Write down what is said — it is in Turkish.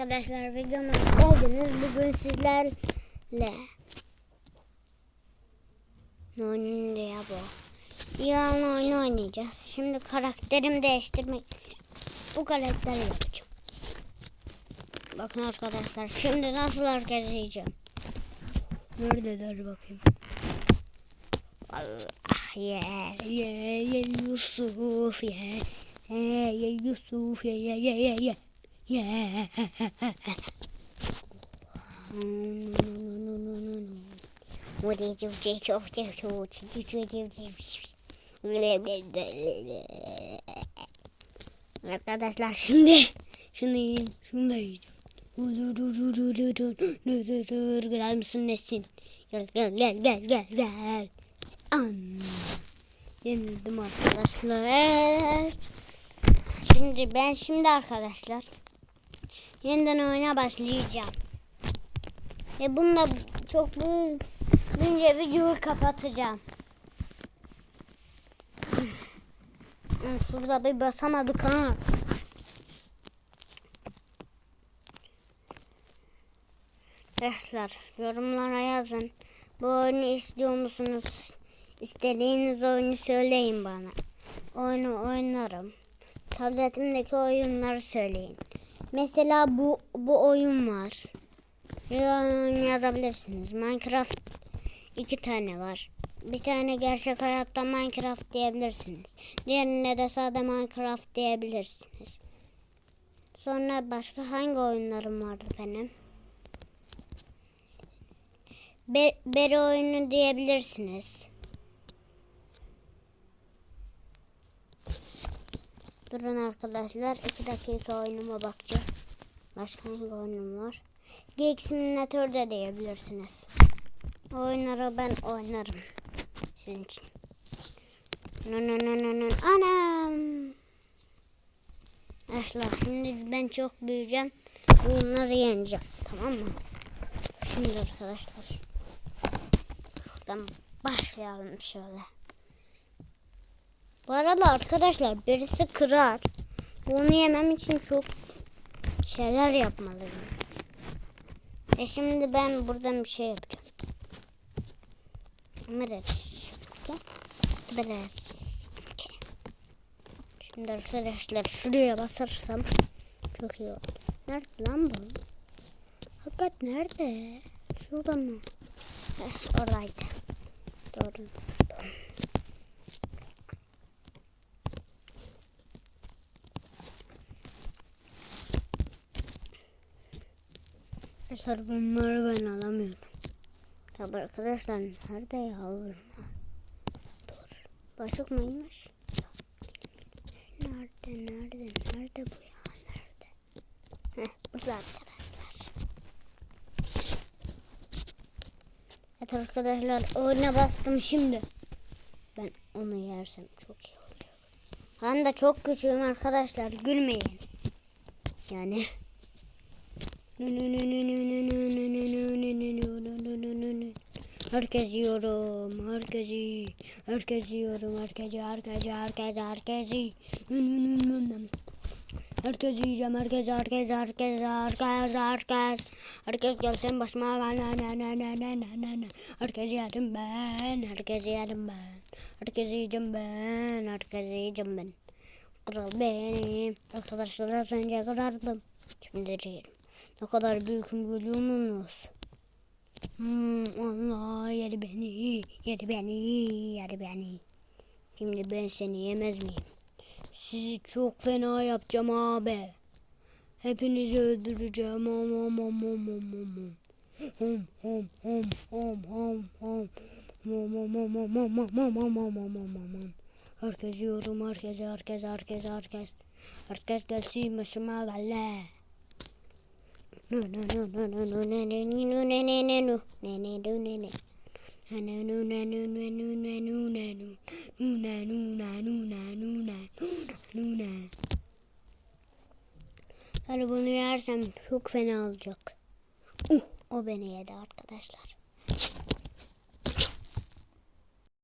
arkadaşlar videoma geldiniz. Bugün sizlerle ne oynuyor ya bu? Yılan oyunu oynayacağız. Şimdi karakterimi değiştirmek bu karakteri yapacağım. Bakın arkadaşlar şimdi nasıl hareket edeceğim. Neredeler bakayım. Allah ye ye ye Yusuf ye ye ye Yusuf ye ye ye ye ye Yeah. What did you take off the torch? Did you give Arkadaşlar şimdi şunu yiyin, şunu da yiyeceğim. Gel misin nesin? Gel gel gel gel gel gel. An. Yenildim arkadaşlar. Şimdi ben şimdi arkadaşlar yeniden oyuna başlayacağım. Ve bununla çok büyünce videoyu kapatacağım. Şurada bir basamadık ha. Arkadaşlar yorumlara yazın. Bu oyunu istiyor musunuz? İstediğiniz oyunu söyleyin bana. Oyunu oynarım. Tabletimdeki oyunları söyleyin. Mesela bu bu oyun var. Yazabilirsiniz. Minecraft iki tane var. Bir tane gerçek hayatta Minecraft diyebilirsiniz. Diğerine de sade Minecraft diyebilirsiniz. Sonra başka hangi oyunlarım vardı benim? Ber, beri oyunu diyebilirsiniz. Durun arkadaşlar. iki dakika oyunuma bakacağım. Başka hangi oyunum var? Geek Simulator da diyebilirsiniz. Oyunları ben oynarım. Sizin için. No, no, no, no, no. Anam. Arkadaşlar şimdi ben çok büyüyeceğim. Bunları yeneceğim. Tamam mı? Şimdi arkadaşlar. Şuradan başlayalım şöyle. Bu arada arkadaşlar birisi kırar. Bunu yemem için çok şeyler yapmalıyım. E şimdi ben buradan bir şey yapacağım. Mırır. Biraz. Şimdi arkadaşlar şuraya basarsam çok iyi oldu. Nerede lan bu? Hakikat nerede? Şurada mı? Heh, oradaydı. Doğru. Doğru. Arkadaşlar bunları ben alamıyorum. Tabi arkadaşlar nerede ya bunlar? Dur. Başık mıymış? Nerede nerede nerede bu ya nerede? Heh burada arkadaşlar. Evet arkadaşlar oyuna bastım şimdi. Ben onu yersem çok iyi olacak. Ben de çok küçüğüm arkadaşlar gülmeyin. Yani. Herkes yiyorum, herkesi, herkes yiyorum, herkesi, herkesi, herkesi, herkesi. Herkes yiyeceğim, herkes, herkes, herkes, herkes, herkes. Herkes gelsin basma, na na na na na na na. Herkes yedim ben, herkes yedim ben. Herkes yiyeceğim ben, herkes yiyeceğim ben. Kral benim. Arkadaşlar az önce kırardım. Şimdi yerim. Ne kadar büyüküm görüyor musunuz? Hmm, Allah yedi beni, yedi beni, yedi beni. Şimdi ben seni yemez miyim? Sizi çok fena yapacağım abi. Hepinizi öldüreceğim. Om om om om om om. Om om om om om om. Om om om om om om om om om om om om. Herkes yiyorum, herkes, herkes, herkes, herkes. Herkes gelsin başıma galle. Nu nu nu nu nu nu ne ne ni nu ne ne ne nu ne ne nu ne ne. Ne nu ne nu ne nu ne nu ne nu nu ne nu ne nu ne nu ne nu ne. Hani bunu yersem çok fena olacak. Uh, o beni yedi arkadaşlar.